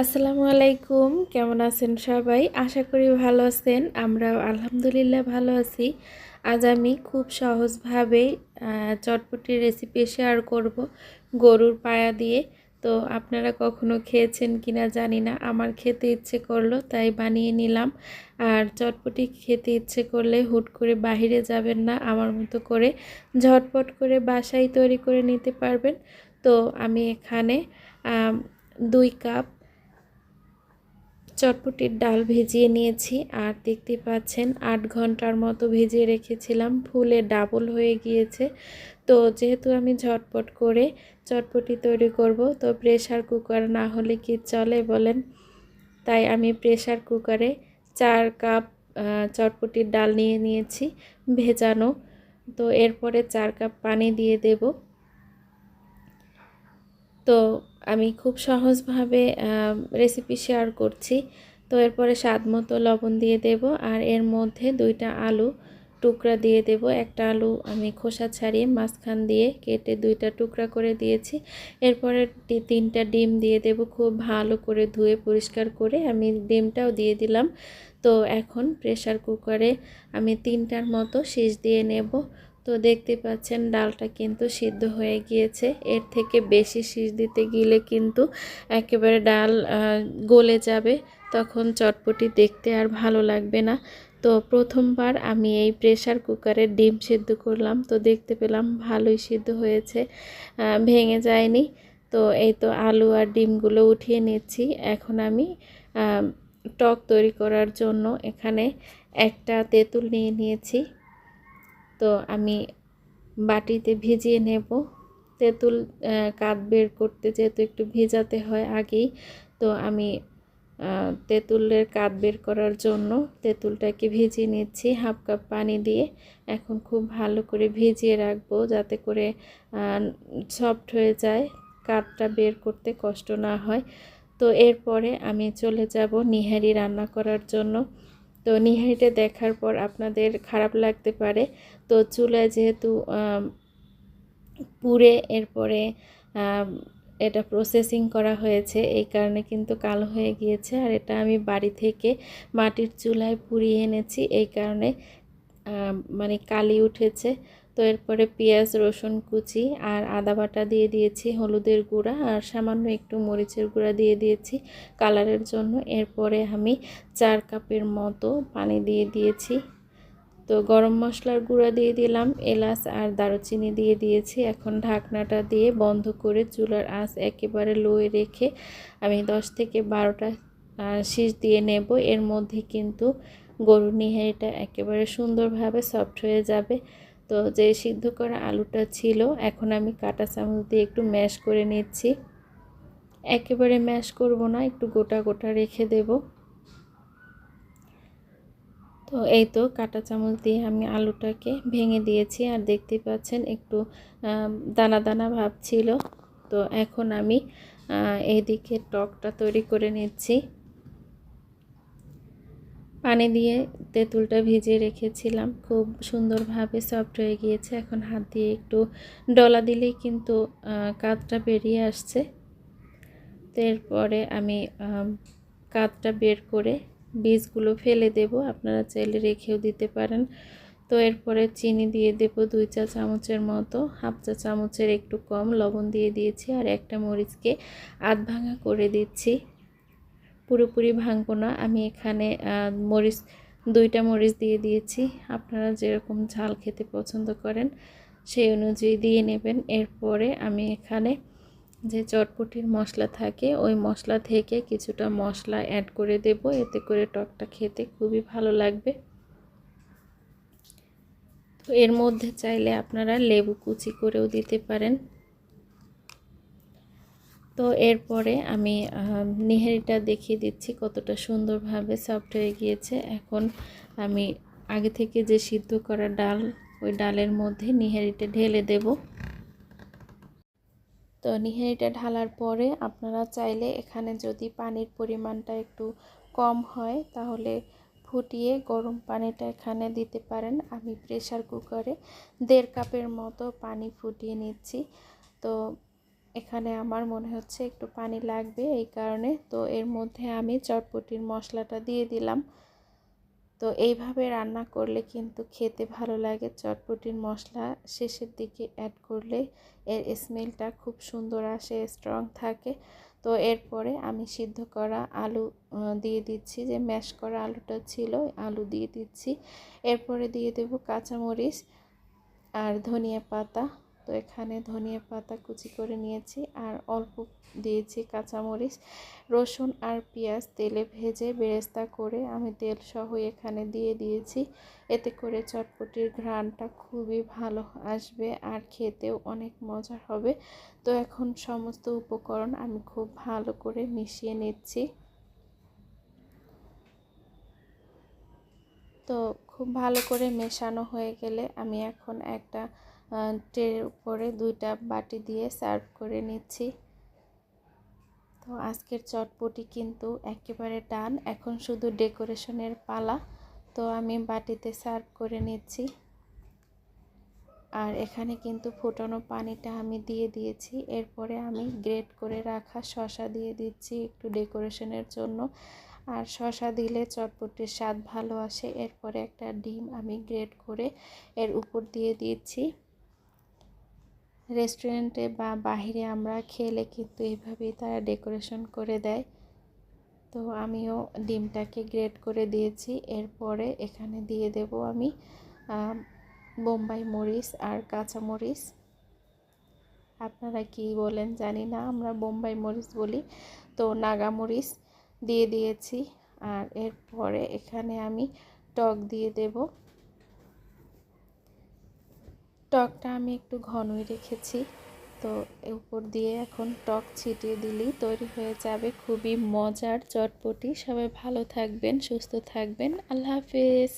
আসসালামু আলাইকুম কেমন আছেন সবাই? আশা করি ভালো আছেন আমরাও আলহামদুলিল্লাহ ভালো আছি। আজ আমি খুব সহজভাবে আহ, চটপটি রেসিপি শেয়ার করব গরুর পায়া দিয়ে। তো আপনারা কখনো খেয়েছেন কিনা জানি না আমার খেতে ইচ্ছে করল তাই বানিয়ে নিলাম। আর চটপটি খেতে ইচ্ছে করলে হুট করে বাহিরে যাবেন না আমার মতো করে ঝটপট করে বাসায় তৈরি করে নিতে পারবেন। তো আমি এখানে দুই কাপ চটপটির ডাল ভিজিয়ে নিয়েছি আর দেখতে পাচ্ছেন আট ঘণ্টার মতো ভিজিয়ে রেখেছিলাম। ফুলে ডাবল হয়ে গিয়েছে। তো যেহেতু আমি ঝটপট করে চটপটি তৈরি করব, তো প্রেশার কুকার না হলে কি চলে বলেন? তাই আমি প্রেশার কুকারে চার কাপ চটপটির ডাল নিয়ে নিয়েছি ভেজানো। তো এরপরে চার কাপ পানি দিয়ে দেবো। তো আমি খুব সহজভাবে রেসিপি শেয়ার করছি। তো এরপরে স্বাদ মতো লবণ দিয়ে দেব আর এর মধ্যে দুইটা আলু টুকরা দিয়ে দেব। একটা আলু আমি খোসা ছাড়িয়ে মাঝখান দিয়ে কেটে দুইটা টুকরা করে দিয়েছি। এরপরে তিনটা ডিম দিয়ে দেব খুব ভালো করে ধুয়ে পরিষ্কার করে। আমি ডিমটাও দিয়ে দিলাম। তো এখন প্রেসার কুকারে আমি তিনটার মতো শীষ দিয়ে নেব। তো দেখতে পাচ্ছেন ডালটা কিন্তু সিদ্ধ হয়ে গিয়েছে। এর থেকে বেশি শীষ দিতে গেলে কিন্তু একেবারে ডাল গলে যাবে। তখন চটপটি দেখতে আর ভালো লাগবে না। তো প্রথমবার আমি এই প্রেসার কুকারে ডিম সিদ্ধ করলাম। তো দেখতে পেলাম ভালোই সিদ্ধ হয়েছে ভেঙে যায়নি। তো এই তো আলু আর ডিমগুলো উঠিয়ে নিচ্ছি। এখন আমি টক তৈরি করার জন্য এখানে একটা তেঁতুল নিয়ে নিয়েছি। তো আমি বাটিতে ভিজিয়ে নেব। তেঁতুল কাত বের করতে যেহেতু একটু ভিজাতে হয় আগেই, তো আমি তেঁতুলের কাত বের করার জন্য তেঁতুলটাকে ভিজিয়ে নিচ্ছি হাফ কাপ পানি দিয়ে। এখন খুব ভালো করে ভিজিয়ে রাখব যাতে করে সফট হয়ে যায়, কাঠটা বের করতে কষ্ট না হয়। তো এরপরে আমি চলে যাব নিহারি রান্না করার জন্য। তো নিহারিটা দেখার পর আপনাদের খারাপ লাগতে পারে। তো চুলায় যেহেতু পুড়ে এরপরে এটা প্রসেসিং করা হয়েছে, এই কারণে কিন্তু কালো হয়ে গিয়েছে। আর এটা আমি বাড়ি থেকে মাটির চুলায় পুড়িয়ে এনেছি, এই কারণে মানে কালি উঠেছে। তো এরপরে পেঁয়াজ, রসুন কুচি আর আদা বাটা দিয়ে দিয়েছি, হলুদের গুঁড়া আর সামান্য একটু মরিচের গুঁড়া দিয়ে দিয়েছি কালারের জন্য। এরপরে আমি চার কাপের মতো পানি দিয়ে দিয়েছি। তো গরম মশলার গুঁড়া দিয়ে দিলাম, এলাচ আর দারুচিনি দিয়ে দিয়েছি। এখন ঢাকনাটা দিয়ে বন্ধ করে চুলার আঁচ একেবারে লোয়ে রেখে আমি দশ থেকে বারোটা শীষ দিয়ে নেব। এর মধ্যে কিন্তু গরুর নিহারিটা একেবারে সুন্দরভাবে সফট হয়ে যাবে। তো যে সিদ্ধ করা আলুটা ছিল, এখন আমি কাঁটা চামচ দিয়ে একটু ম্যাশ করে নিচ্ছি। একেবারে ম্যাশ করব না, একটু গোটা গোটা রেখে দেব। তো এই তো কাটা চামচ দিয়ে আমি আলুটাকে ভেঙে দিয়েছি, আর দেখতে পাচ্ছেন একটু দানা দানা ভাব ছিল। তো এখন আমি এইদিকে টকটা তৈরি করে নিচ্ছি। পানি দিয়ে তেঁতুলটা ভিজিয়ে রেখেছিলাম। খুব সুন্দরভাবে সফট হয়ে গিয়েছে। এখন হাত দিয়ে একটু ডলা দিলেই কিন্তু কাতটা বেরিয়ে আসছে। এরপরে আমি কাতটা বের করে বীজগুলো ফেলে দেব। আপনারা চাইলে রেখেও দিতে পারেন। তো এরপরে চিনি দিয়ে দেব দুই চা চামচের মতো। হাফ চা চামচের একটু কম লবণ দিয়ে দিয়েছি। আর একটা মরিচকে আধ ভাঙা করে দিচ্ছি। পুরোপুরি ভাঙবো না। আমি এখানে মরিচ, দুইটা মরিচ দিয়ে দিয়েছি। আপনারা যেরকম ঝাল খেতে পছন্দ করেন, সেই অনুযায়ী দিয়ে নেবেন। এরপরে আমি এখানে যে চটপটির মশলা থাকে, ওই মশলা থেকে কিছুটা মশলা অ্যাড করে দেব। এতে করে টকটা খেতে খুবই ভালো লাগবে। তো এর মধ্যে চাইলে আপনারা লেবু কুচি করেও দিতে পারেন। তো এরপরে আমি নিহারিটা দেখিয়ে দিচ্ছি কতটা সুন্দরভাবে সফট হয়ে গিয়েছে। এখন আমি আগে থেকে যে সিদ্ধ করা ডাল, ওই ডালের মধ্যে নিহারিটা ঢেলে দেব। তো নিহারিটা ঢালার পরে আপনারা চাইলে এখানে যদি পানির পরিমাণটা একটু কম হয়, তাহলে ফুটিয়ে গরম পানিটা এখানে দিতে পারেন। আমি প্রেশার কুকারে দেড় কাপের মতো পানি ফুটিয়ে নিচ্ছি। তো এখানে আমার মনে হচ্ছে একটু পানি লাগবে এই কারণে। তো এর মধ্যে আমি চটপটির মশলাটা দিয়ে দিলাম। তো এইভাবে রান্না করলে কিন্তু খেতে ভালো লাগে। চটপটির মশলা শেষের দিকে অ্যাড করলে এর স্মেলটা খুব সুন্দর আসে স্ট্রং থাকে। তো এরপরে আমি সিদ্ধ করা আলু দিয়ে দিচ্ছি যে ম্যাশ করা আলুটা ছিল, আলু দিয়ে দিচ্ছি। এরপরে দিয়ে দেব কাঁচামরিচ আর ধনিয়া পাতা। তো এখানে ধনিয়া পাতা কুচি করে নিয়েছি আর অল্প দিয়েছি কাঁচামরিচ, রসুন আর পেঁয়াজ তেলে ভেজে বেরেস্তা করে আমি তেল সহ এখানে দিয়ে দিয়েছি। এতে করে চটপটির ঘ্রাণটা খুবই ভালো আসবে আর খেতেও অনেক মজার হবে। তো এখন সমস্ত উপকরণ আমি খুব ভালো করে মিশিয়ে নিচ্ছি। তো খুব ভালো করে মেশানো হয়ে গেলে আমি এখন একটা ট্রের উপরে দুইটা বাটি দিয়ে সার্ভ করে নিচ্ছি। তো আজকের চটপটি কিন্তু একেবারে ডান। এখন শুধু ডেকোরেশনের পালা। তো আমি বাটিতে সার্ভ করে নিচ্ছি। আর এখানে কিন্তু ফুটানো পানিটা আমি দিয়ে দিয়েছি। এরপরে আমি গ্রেট করে রাখা শশা দিয়ে দিচ্ছি একটু ডেকোরেশনের জন্য। আর শশা দিলে চটপটির স্বাদ ভালো আসে। এরপরে একটা ডিম আমি গ্রেট করে এর উপর দিয়ে দিচ্ছি। রেস্টুরেন্টে বা বাহিরে আমরা খেলে কিন্তু এইভাবেই তারা ডেকোরেশন করে দেয়। তো আমিও ডিমটাকে গ্রেট করে দিয়েছি। এরপরে এখানে দিয়ে দেব আমি, বোম্বাই মরিচ আর কাঁচা মরিচ। আপনারা কি বলেন জানি না, আমরা বোম্বাই মরিচ বলি। তো নাগা মরিচ দিয়ে দিয়েছি। আর এরপরে এখানে আমি টক দিয়ে দেবো। টকটা আমি একটু ঘনই রেখেছি। তো উপর দিয়ে এখন টক ছিটিয়ে দিলেই তৈরি হয়ে যাবে। খুবই মজার, চটপটি। সবাই ভালো থাকবেন, সুস্থ থাকবেন। আল্লাহ হাফেজ।